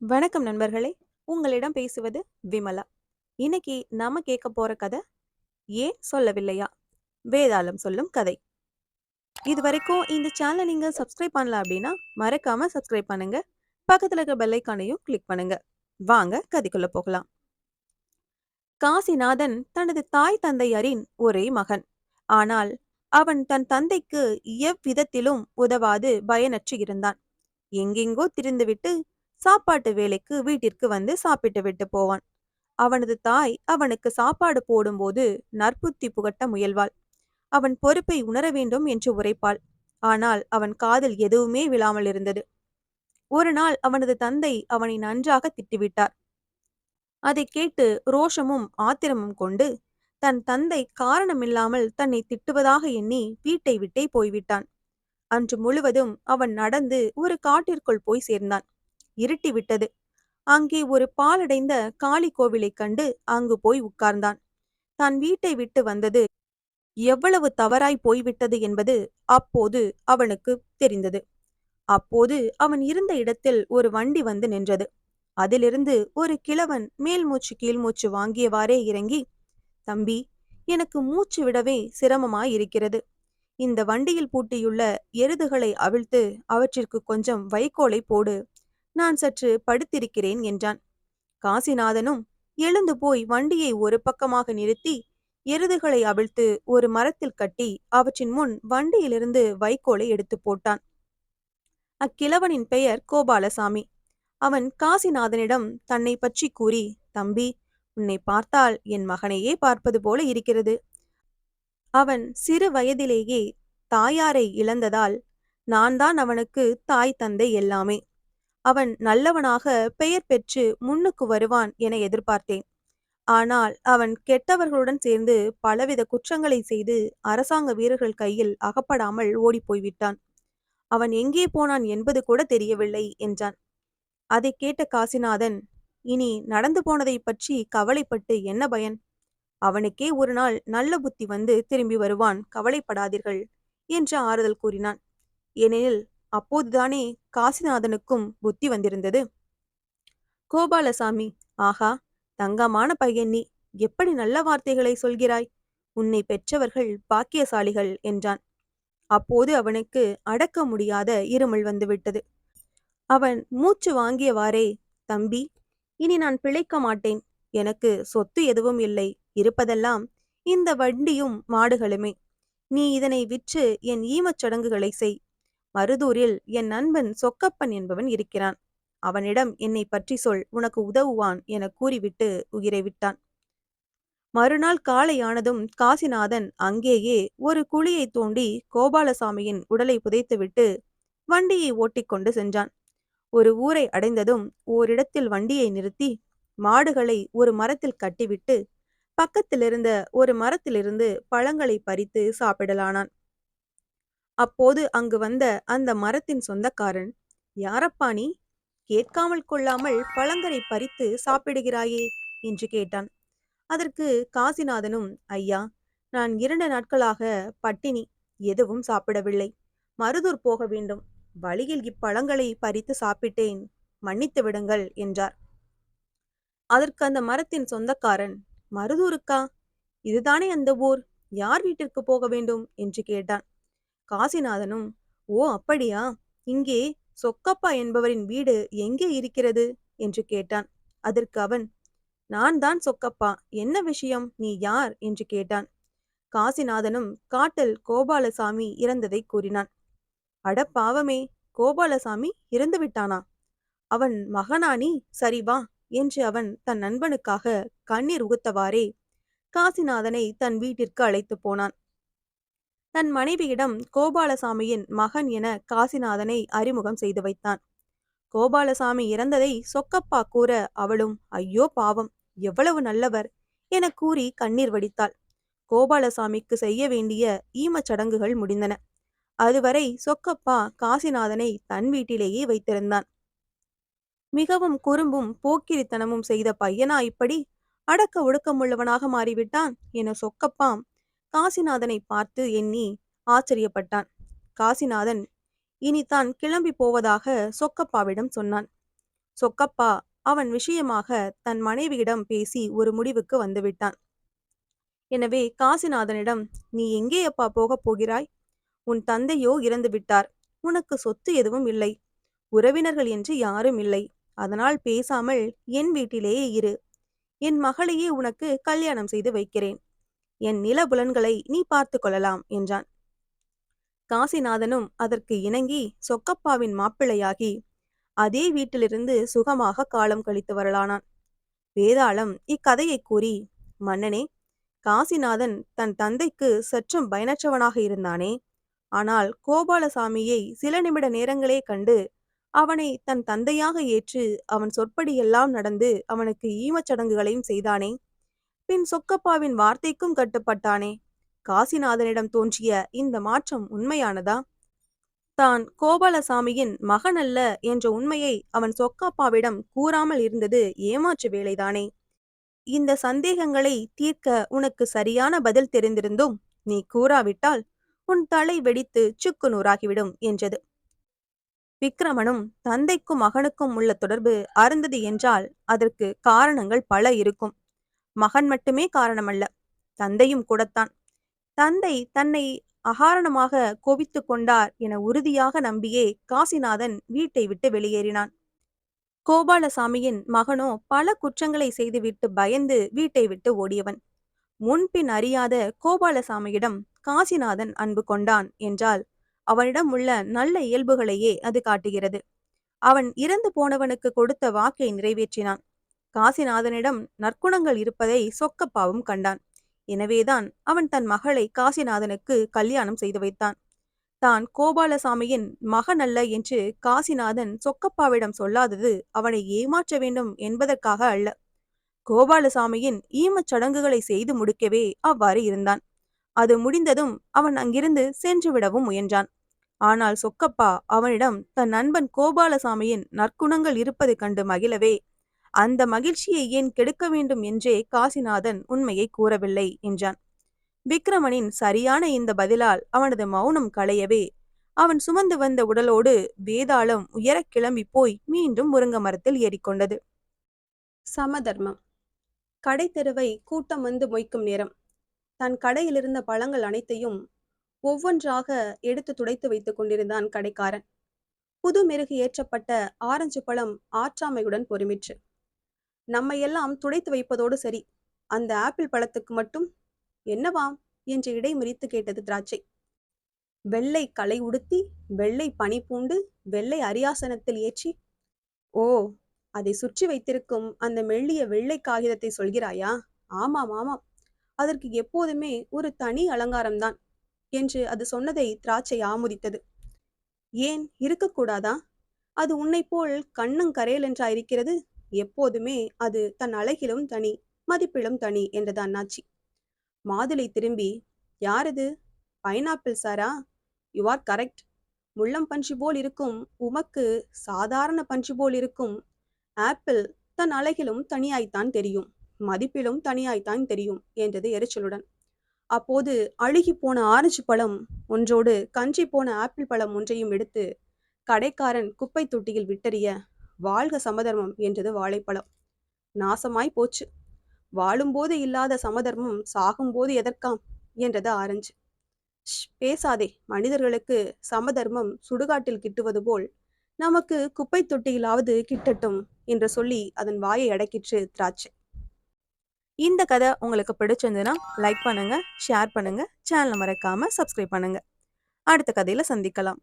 வணக்கம் நண்பர்களே. உங்களிடம் பேசுவது விமலா. இன்னைக்கு நாம கேட்க போற கதை ஏன் சொல்லவில்லையா? வேதாளம் சொல்லும் கதை. இது வரைக்கும் இந்த சேனலை நீங்க சப்ஸ்கிரைப் பண்ணல அப்படின்னா மறக்காம சப்ஸ்கிரைப் பண்ணுங்க. பக்கத்துல இருக்க பெல்லைக்கானையும் கிளிக் பண்ணுங்க. வாங்க கதைக்குள்ள போகலாம். காசிநாதன் தனது தாய் தந்தையரின் ஒரே மகன். ஆனால் அவன் தன் தந்தைக்கு எவ்விதத்திலும் உதவாது பயனற்று இருந்தான். எங்கெங்கோ திரிந்துவிட்டு சாப்பாட்டு வேலைக்கு வீட்டிற்கு வந்து சாப்பிட்டு விட்டு போவான். அவனது தாய் அவனுக்கு சாப்பாடு போடும்போது நற்புத்தி புகட்ட முயல்வாள். அவன் பொறுப்பை உணர வேண்டும் என்று உரைப்பாள். ஆனால் அவன் காதில் எதுவுமே விழாமல் இருந்தது. ஒரு நாள் அவனது தந்தை அவனை நன்றாக திட்டிவிட்டார். அதை கேட்டு ரோஷமும் ஆத்திரமும் கொண்டு தன் தந்தை காரணமில்லாமல் தன்னை திட்டுவதாக எண்ணி வீட்டை விட்டே போய்விட்டான். அன்று முழுவதும் அவன் நடந்து ஒரு காட்டிற்குள் போய் சேர்ந்தான். இருட்டி விட்டது. அங்கே ஒரு பாலடைந்த காளி கோவிலைக் கண்டு அங்கு போய் உட்கார்ந்தான். தான் வீட்டை விட்டு வந்தது எவ்வளவு தவறாய் போய்விட்டது என்பது அப்போது அவனுக்கு தெரிந்தது. அப்போது அவன் இருந்த இடத்தில் ஒரு வண்டி வந்து நின்றது. அதிலிருந்து ஒரு கிழவன் மேல் மூச்சு கீழ் மூச்சு வாங்கியவாறே இறங்கி தம்பி எனக்கு மூச்சு விடவே சிரமமாய் இருக்கிறது. இந்த வண்டியில் பூட்டியுள்ள எருதுகளை அவிழ்த்து அவற்றிற்கு கொஞ்சம் வைக்கோலை போடு. நான் சற்று படுத்திருக்கிறேன் என்றான். காசிநாதனும் எழுந்து போய் வண்டியை ஒரு பக்கமாக நிறுத்தி எருதுகளை அவிழ்த்து ஒரு மரத்தில் கட்டி அவற்றின் முன் வண்டியிலிருந்து வைக்கோலை எடுத்து போட்டான். அக்கிழவனின் பெயர் கோபாலசாமி. அவன் காசிநாதனிடம் தன்னை பற்றி கூறி தம்பி உன்னை பார்த்தால் என் மகனையே பார்ப்பது போல இருக்கிறது. அவன் சிறு வயதிலேயே தாயாரை இழந்ததால் நான் தான் அவனுக்கு தாய் தந்தை எல்லாமே. அவன் நல்லவனாக பெயர் பெற்று முன்னுக்கு வருவான் என எதிர்பார்த்தேன். ஆனால் அவன் கெட்டவர்களுடன் சேர்ந்து பலவித குற்றங்களை செய்து அரசாங்க வீரர்கள் கையில் அகப்படாமல் ஓடிப்போய்விட்டான். அவன் எங்கே போனான் என்பது கூட தெரியவில்லை என்றான். அதை கேட்ட காசிநாதன் இனி நடந்து போனதை பற்றி கவலைப்பட்டு என்ன பயன்? அவனுக்கே ஒரு நாள் நல்ல புத்தி வந்து திரும்பி வருவான் கவலைப்படாதீர்கள் என்று ஆறுதல் கூறினான். ஏனெனில் அப்போதுதானே காசிநாதனுக்கும் புத்தி வந்திருந்தது. கோபாலசாமி ஆஹா தங்கமான பையன் நீ. எப்படி நல்ல வார்த்தைகளை சொல்கிறாய்? உன்னை பெற்றவர்கள் பாக்கியசாலிகள் என்றான். அப்போது அவனுக்கு அடக்க முடியாத இருமல் வந்துவிட்டது. அவன் மூச்சு வாங்கியவாறே தம்பி. இனி நான் பிழைக்க மாட்டேன். எனக்கு சொத்து எதுவும் இல்லை. இருப்பதெல்லாம் இந்த வண்டியும் மாடுகளுமே. நீ இதனை விற்று என் ஈமச் சடங்குகளை செய். மருதூரில் என் நண்பன் சொக்கப்பன் என்பவன் இருக்கிறான். அவனிடம் என்னை பற்றி சொல் உனக்கு உதவுவான் என கூறிவிட்டு உயிரை விட்டான். மறுநாள் காலையானதும் காசிநாதன் அங்கேயே ஒரு குழியை தோண்டி கோபாலசாமியின் உடலை புதைத்துவிட்டு வண்டியை ஓட்டிக்கொண்டு சென்றான். ஒரு ஊரை அடைந்ததும் ஓரிடத்தில் வண்டியை நிறுத்தி மாடுகளை ஒரு மரத்தில் கட்டிவிட்டு பக்கத்திலிருந்த ஒரு மரத்திலிருந்து பழங்களை பறித்து சாப்பிடலானான். அப்போது அங்கு வந்த அந்த மரத்தின் சொந்தக்காரன் யாரப்பா நீ? கேட்காமல் கொள்ளாமல் பழங்கரை பறித்து சாப்பிடுகிறாயே? என்று கேட்டான். அதற்கு காசிநாதனும் ஐயா நான் இரண்டு நாட்களாக பட்டினி எதுவும் சாப்பிடவில்லை. மருதூர் போக வேண்டும். வழியில் இப்பழங்களை பறித்து சாப்பிட்டேன். மன்னித்து விடுங்கள் என்றார். அதற்கு அந்த மரத்தின் சொந்தக்காரன் மருதூருக்கா? இதுதானே அந்த ஊர்? யார் வீட்டிற்கு போக வேண்டும்? என்று கேட்டான். காசிநாதனும் ஓ அப்படியா? இங்கே சொக்கப்பா என்பவரின் வீடு எங்கே இருக்கிறது? என்று கேட்டான். அதற்கு அவன் நான் தான் சொக்கப்பா. என்ன விஷயம்? நீ யார்? என்று கேட்டான். காசிநாதனும் காட்டில் கோபாலசாமி இறந்ததை கூறினான். அட பாவமே! கோபாலசாமி இறந்து விட்டானா? அவன் மகனானி. சரி வா என்று அவன் தன் நண்பனுக்காக கண்ணீர் உகுத்தவாறே காசிநாதனை தன் வீட்டிற்கு அழைத்து போனான். தன் மனைவியிடம் கோபாலசாமியின் மகன் என காசிநாதனை அறிமுகம் செய்து வைத்தான். கோபாலசாமி இறந்ததை சொக்கப்பா கூற அவளும் ஐயோ பாவம் எவ்வளவு நல்லவர் என கூறி கண்ணீர் வடித்தாள். கோபாலசாமிக்கு செய்ய வேண்டிய ஈமச் சடங்குகள் முடிந்தன. அதுவரை சொக்கப்பா காசிநாதனை தன் வீட்டிலேயே வைத்திருந்தான். மிகவும் குறும்பும் போக்கிரித்தனமும் செய்த பையனா இப்படி அடக்க ஒடுக்கமுள்ளவனாக மாறிவிட்டான் என சொக்கப்பாம் காசிநாதனை பார்த்து எண்ணி ஆச்சரியப்பட்டான். காசிநாதன் இனி தான் கிளம்பி போவதாக சொக்கப்பாவிடம் சொன்னான். சொக்கப்பா அவன் விஷயமாக தன் மனைவியிடம் பேசி ஒரு முடிவுக்கு வந்துவிட்டான். எனவே காசிநாதனிடம் நீ எங்கே அப்பா போகப் போகிறாய்? உன் தந்தையோ இறந்து விட்டார். உனக்கு சொத்து எதுவும் இல்லை. உறவினர்கள் என்று யாரும் இல்லை. அதனால் பேசாமல் என் வீட்டிலேயே இரு. என் மகளையே உனக்கு கல்யாணம் செய்து வைக்கிறேன். என் நில புலன்களை நீ பார்த்து கொள்ளலாம் என்றான். காசிநாதனும் அதற்கு இணங்கி சொக்கப்பாவின் மாப்பிள்ளையாகி அதே வீட்டிலிருந்து சுகமாக காலம் கழித்து வரலானான். வேதாளம் இக்கதையை கூறி மன்னனே காசிநாதன் தன் தந்தைக்கு சற்றும் பயனற்றவனாக இருந்தானே ஆனால் கோபாலசாமியை சில நிமிட நேரங்களே கண்டு அவனை தன் தந்தையாக ஏற்று அவன் சொற்படியெல்லாம் நடந்து அவனுக்கு ஈமச் சடங்குகளையும் செய்தானே பின் சொக்கப்பாவின் வார்த்தைக்கும் கட்டுப்பட்டானே. காசிநாதனிடம் தோன்றிய இந்த மாற்றம் உண்மையானதா? தான் கோபாலசாமியின் மகன் அல்ல என்ற உண்மையை அவன் சொக்கப்பாவிடம் கூறாமல் இருந்தது ஏமாற்று வேலைதானே. இந்த சந்தேகங்களை தீர்க்க உனக்கு சரியான பதில் தெரிந்திருந்தும் நீ கூறாவிட்டால் உன் தலை வெடித்து சுக்கு நூறாகிவிடும் என்றது. விக்ரமனும் தந்தைக்கும் மகனுக்கும் உள்ள தொடர்பு அருந்தது என்றால் அதற்கு காரணங்கள் பல இருக்கும். மகன் மட்டுமே காரணமல்ல. தந்தையும் கூடத்தான். தந்தை தன்னை அகாரணமாக கோபித்து கொண்டார் என உறுதியாக நம்பியே காசிநாதன் வீட்டை விட்டு வெளியேறினான். கோபாலசாமியின் மகனோ பல குற்றங்களை செய்துவிட்டு பயந்து வீட்டை விட்டு ஓடியவன். முன்பின் அறியாத கோபாலசாமியிடம் காசிநாதன் அன்பு கொண்டான் என்றால் அவனிடம் உள்ள நல்ல இயல்புகளையே அது காட்டுகிறது. அவன் இறந்து போனவனுக்கு கொடுத்த வாக்கை நிறைவேற்றினான். காசிநாதனிடம் நற்குணங்கள் இருப்பதை சொக்கப்பாவும் கண்டான். எனவேதான் அவன் தன் மகளை காசிநாதனுக்கு கல்யாணம் செய்து வைத்தான். தான் கோபாலசாமியின் மகன் அல்ல என்று காசிநாதன் சொக்கப்பாவிடம் சொல்லாதது அவனை ஏமாற்ற வேண்டும் என்பதற்காக அல்ல. கோபாலசாமியின் ஈமச் சடங்குகளை செய்து முடிக்கவே அவ்வாறு இருந்தான். அது முடிந்ததும் அவன் அங்கிருந்து சென்று விடவும் முயன்றான். ஆனால் சொக்கப்பா அவனிடம் தன் நண்பன் கோபாலசாமியின் நற்குணங்கள் இருப்பது கண்டு மகிழவே அந்த மகிழ்ச்சியை ஏன் கெடுக்க வேண்டும் என்றே காசிநாதன் உண்மையை கூறவில்லை என்றான். விக்ரமனின் சரியான இந்த பதிலால் அவனது மௌனம் களையவே அவன் சுமந்து வந்த உடலோடு வேதாளம் உயரக் கிளம்பி போய் மீண்டும் முருங்க மரத்தில் ஏறிக்கொண்டது. சமதர்மம். கடை தெருவை கூட்டம் வந்து மொய்க்கும் நேரம். தன் கடையிலிருந்த பழங்கள் அனைத்தையும் ஒவ்வொன்றாக எடுத்து துடைத்து வைத்துக் கொண்டிருந்தான் கடைக்காரன். புது மெருகு ஏற்றப்பட்ட ஆரஞ்சு பழம் ஆற்றாமையுடன் பொறுமிற்று. நம்மையெல்லாம் துடைத்து வைப்பதோடு சரி. அந்த ஆப்பிள் பழத்துக்கு மட்டும் என்னவாம் என்று இடைமறித்து கேட்டது திராட்சை. வெள்ளை களை உடுத்தி வெள்ளை பனி பூண்டு வெள்ளை அரியாசனத்தில் ஏற்றி ஓ அதை சுற்றி வைத்திருக்கும் அந்த மெல்லிய வெள்ளை காகிதத்தை சொல்கிறாயா? ஆமாம் ஆமாம். அதற்கு எப்போதுமே ஒரு தனி அலங்காரம்தான் என்று அது சொன்னதை திராட்சை ஆமுதித்தது. ஏன் இருக்கக்கூடாதா? அது உன்னை போல் கண்ணங்கரையல் என்றா இருக்கிறது எப்போதுமே அது தன் அழகிலும் தனி மதிப்பிலும் தனி என்றது அண்ணாச்சி மாதுளை திரும்பி யாரது pineapple Sarah? You are correct. முள்ளம் பஞ்சு போல் இருக்கும். உமக்கு சாதாரண பஞ்சு போல் இருக்கும். ஆப்பிள் தன் அழகிலும் தனியாய்த்தான் தெரியும். மதிப்பிலும் தனியாய்த்தான் தெரியும் என்றது எரிச்சலுடன். அப்போது அழுகி போன ஆரஞ்சு பழம் ஒன்றோடு கஞ்சி போன ஆப்பிள் பழம் ஒன்றையும் எடுத்து கடைக்காரன் குப்பை தொட்டியில் விட்டறிய வாழ்க சமதர்மம் என்றது வாழைப்பழம். நாசமாய் போச்சு. வாழும்போது இல்லாத சமதர்மம் சாகும்போது எதற்காம்? என்றது ஆரஞ்சு. பேசாதே. மனிதர்களுக்கு சமதர்மம் சுடுகாட்டில் கிட்டுவது போல் நமக்கு குப்பை தொட்டியிலாவது கிட்டட்டும் என்று சொல்லி அதன் வாயை அடக்கிற்று திராட்சை. இந்த கதை உங்களுக்கு பிடிச்சிருந்ததுன்னா லைக் பண்ணுங்க ஷேர் பண்ணுங்க சேனலை மறக்காம சப்ஸ்கிரைப் பண்ணுங்க. அடுத்த கதையில சந்திக்கலாம்.